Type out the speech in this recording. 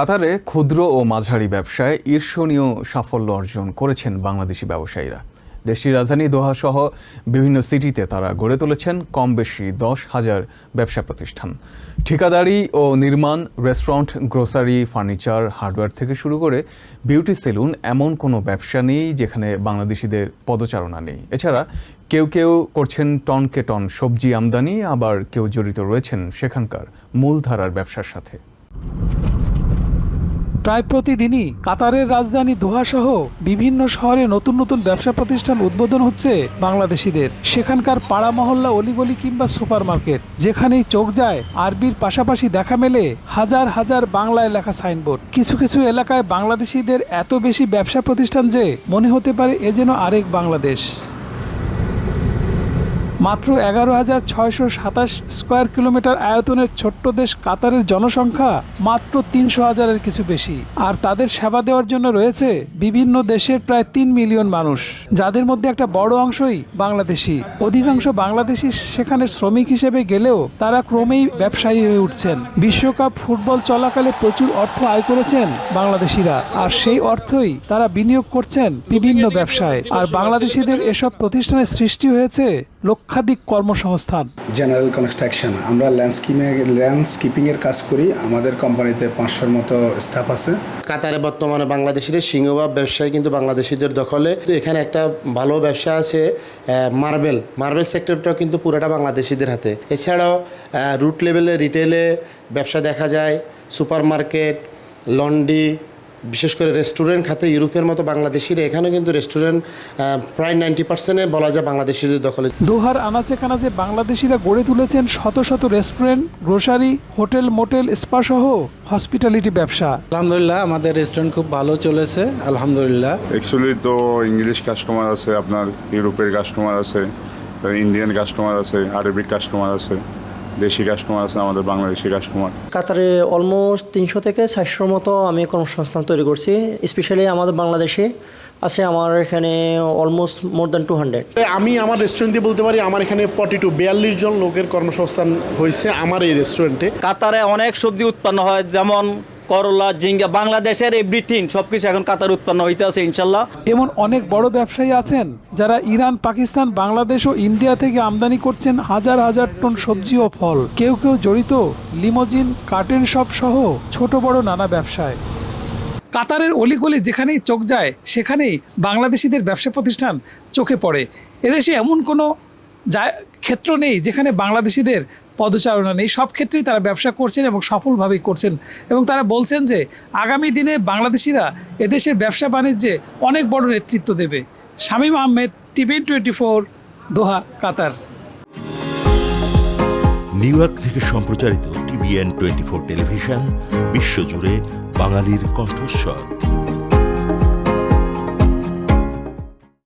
কাতারে ক্ষুদ্র ও মাঝারি ব্যবসায় ঈর্ষণীয় সাফল্য অর্জন করেছেন বাংলাদেশি ব্যবসায়ীরা। দেশটির রাজধানী দোহা সহ বিভিন্ন সিটিতে তারা গড়ে তুলেছেন কম বেশি দশ হাজার ব্যবসা প্রতিষ্ঠান। ঠিকাদারি ও নির্মাণ, রেস্টুরেন্ট, গ্রোসারি, ফার্নিচার, হার্ডওয়্যার থেকে শুরু করে বিউটি সেলুন এমন কোনো ব্যবসা নেই যেখানে বাংলাদেশিদের পদচারণা নেই। এছাড়া কেউ কেউ করছেন টনকে টন সবজি আমদানি, আবার কেউ জড়িত রয়েছেন সেখানকার মূলধারার ব্যবসার সাথে। প্রায় প্রতিদিনই কাতারের রাজধানী দোহা সহ বিভিন্ন শহরে নতুন নতুন ব্যবসা প্রতিষ্ঠান উদ্বোধন হচ্ছে বাংলাদেশিদের। সেখানকার পাড়া মহল্লা অলিগলি কিংবা সুপার মার্কেট যেখানেই চোখ যায়, আরবির পাশাপাশি দেখা মেলে হাজার হাজার বাংলায় লেখা সাইনবোর্ড। কিছু কিছু এলাকায় বাংলাদেশিদের এত বেশি ব্যবসা প্রতিষ্ঠান যে মনে হতে পারে এ যেন আরেক বাংলাদেশ। মাত্র এগারো হাজার ছয়শো সাতাশ স্কোয়ার কিলোমিটার আয়তনের ছোট্ট দেশ কাতারের জনসংখ্যা মাত্র তিনশো হাজারের কিছু বেশি। আর তাদের সেবা দেওয়ার জন্য রয়েছে বিভিন্ন দেশের প্রায় তিন মিলিয়ন মানুষ, যাদের মধ্যে একটা বড় অংশই বাংলাদেশি। অধিকাংশ বাংলাদেশি সেখানে শ্রমিক হিসেবে গেলেও তারা ক্রমেই ব্যবসায়ী হয়ে উঠছেন। বিশ্বকাপ ফুটবল চলাকালে প্রচুর অর্থ আয় করেছেন বাংলাদেশিরা, আর সেই অর্থই তারা বিনিয়োগ করছেন বিভিন্ন ব্যবসায়। আর বাংলাদেশিদের এসব প্রতিষ্ঠানের সৃষ্টি হয়েছে লক্ষাধিক কর্মসংস্থান। জেনারেল কনস্ট্রাকশন আমরা ল্যান্ডস্কিপে ল্যান্ডস্কিপিংয়ের কাজ করি। আমাদের কোম্পানিতে পাঁচশোর মতো স্টাফ আছে। কাতারে বর্তমানে বাংলাদেশিদের সিংহভাগ ব্যবসায় কিন্তু বাংলাদেশিদের দখলে। তো এখানে একটা ভালো ব্যবসা আছে মার্বেল মার্বেল সেক্টরটা কিন্তু পুরোটা বাংলাদেশিদের হাতে। এছাড়াও রুট লেভেলে রিটেলে ব্যবসা দেখা যায় সুপার মার্কেট লন্ডি বিশেষ করে রেস্টুরেন্ট খাতে ইউরোপের মতো বাংলাদেশিরা এখানেও কিন্তু রেস্টুরেন্ট প্রায় নাইনটি পার্সেন্টে বলা যায় বাংলাদেশিদের দখলে। দোহার আনাচে কানাচে বাংলাদেশিরা গড়ে তুলেছেন শত শত restaurant grocery hotel motel spa সহ হসপিটালিটি ব্যবসা। আলহামদুলিল্লাহ আমাদের রেস্টুরেন্ট খুব ভালো চলেছে আলহামদুলিল্লাহ। অ্যাকচুয়ালি তো ইংলিশ কাস্টমার আছে আপনার ইউরোপের কাস্টমার আছে ইন্ডিয়ান কাস্টমার আছে আরবিক কাস্টমার আছে। দেশি কাস্টমার আছে আমাদের বাংলাদেশি কাস্টমার। কাতারে অলমোস্ট তিনশো থেকে চারশোর মতো আমি কর্মসংস্থান তৈরি করছি স্পেশালি আমাদের বাংলাদেশে আছে আমার এখানে almost more than two hundred আমি আমার রেস্টুরেন্ট দিয়ে বলতে পারি আমার এখানে ফর্টি টু বিয়াল্লিশ জন লোকের কর্মসংস্থান হয়েছে আমার এই রেস্টুরেন্টে কাতারে অনেক সবজি উৎপন্ন হয় যেমন করলা জিঙ্গা বাংলাদেশের এভরিথিং সব কিছু এখন কাতার উৎপন্ন হইতে আছে ইনশাল্লাহ। এমন অনেক বড় ব্যবসায়ী আছেন যারা ইরান, পাকিস্তান, বাংলাদেশ ও ইন্ডিয়া থেকে আমদানি করছেন হাজার হাজার টন সবজি ও ফল। কেউ কেউ জড়িত, লিমোজিন, কার্টেন শপ সহ ছোট বড় নানা ব্যবসায়। কাতারের অলিগলি যেখানেই চোখ যায়, সেখানেই বাংলাদেশিদের ব্যবসা প্রতিষ্ঠান চোখে পড়ে। এদেশে এমন কোনো ক্ষেত্র নেই যেখানে বাংলাদেশিদের পদচারণা নেই। সব ক্ষেত্রেই তারা ব্যবসা করছেন এবং সফলভাবেই করছেন। এবং তারা বলছেন যে, আগামী দিনে বাংলাদেশিরা এদেশের ব্যবসা বাণিজ্যে অনেক বড় নেতৃত্ব দেবে। Shamim Ahmed TVN twenty four, Doha, Qatar. New York থেকে সম্প্রচারিত টিভিএন টোয়েন্টি ফোর টেলিভিশন, বিশ্বজুড়ে বাঙালির কণ্ঠস্বর।